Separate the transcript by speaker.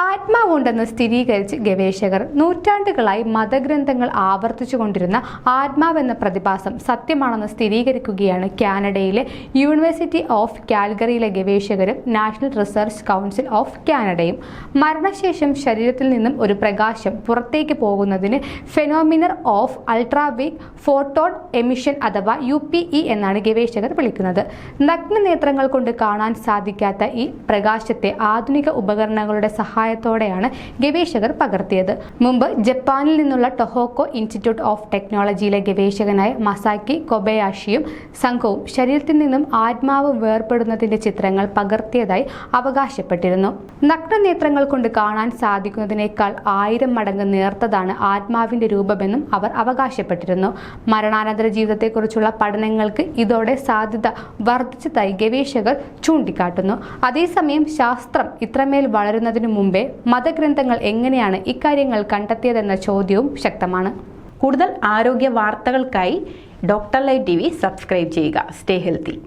Speaker 1: 아 ആത്മാവുണ്ടെന്ന് സ്ഥിരീകരിച്ച് ഗവേഷകർ നൂറ്റാണ്ടുകളായി മതഗ്രന്ഥങ്ങൾ ആവർത്തിച്ചു കൊണ്ടിരുന്ന ആത്മാവെന്ന പ്രതിഭാസം സത്യമാണെന്ന് സ്ഥിരീകരിക്കുകയാണ് കാനഡയിലെ യൂണിവേഴ്സിറ്റി ഓഫ് കാൽഗറിയിലെ ഗവേഷകരും നാഷണൽ റിസർച്ച് കൗൺസിൽ ഓഫ് കാനഡയും. മരണശേഷം ശരീരത്തിൽ നിന്നും ഒരു പ്രകാശം പുറത്തേക്ക് പോകുന്നതിന് phenomena of ultraweak photon emission അഥവാ യു എന്നാണ് ഗവേഷകർ വിളിക്കുന്നത്. നഗ്നനേത്രങ്ങൾ കൊണ്ട് കാണാൻ സാധിക്കാത്ത ഈ പ്രകാശത്തെ ആധുനിക ഉപകരണങ്ങളുടെ സഹായത്തോടെയാണ് ഗവേഷകർ പകർത്തിയത്. മുമ്പ് ജപ്പാനിൽ നിന്നുള്ള ടൊഹോക്കോ ഇൻസ്റ്റിറ്റ്യൂട്ട് ഓഫ് ടെക്നോളജിയിലെ ഗവേഷകനായ മസാക്കി കൊബയാഷിയും സംഘവും ശരീരത്തിൽ നിന്നും ആത്മാവ് വേർപെടുന്നതിന്റെ ചിത്രങ്ങൾ പകർത്തിയതായി അവകാശപ്പെട്ടിരുന്നു. നഗ്നനേത്രങ്ങൾ കൊണ്ട് കാണാൻ സാധിക്കുന്നതിനേക്കാൾ ആയിരം മടങ്ങ് നേർത്തതാണ് ആത്മാവിന്റെ രൂപമെന്നും അവർ അവകാശപ്പെട്ടിരുന്നു. മരണാനന്തര ജീവിതത്തെക്കുറിച്ചുള്ള പഠനങ്ങൾക്ക് ഇതോടെ സാധ്യത വർദ്ധിച്ചതായി ഗവേഷകർ ചൂണ്ടിക്കാട്ടുന്നു. അതേസമയം ശാസ്ത്രം ഇത്രമേൽ വളരുന്നതിനു മുമ്പേ മതഗ്രന്ഥങ്ങൾ എങ്ങനെയാണ് ഇക്കാര്യങ്ങൾ കണ്ടെത്തിയതെന്ന ചോദ്യവും ശക്തമാണ്.
Speaker 2: കൂടുതൽ ആരോഗ്യ വാർത്തകൾക്കായി doctor live T V subscribe ചെയ്യുക. Stay healthy.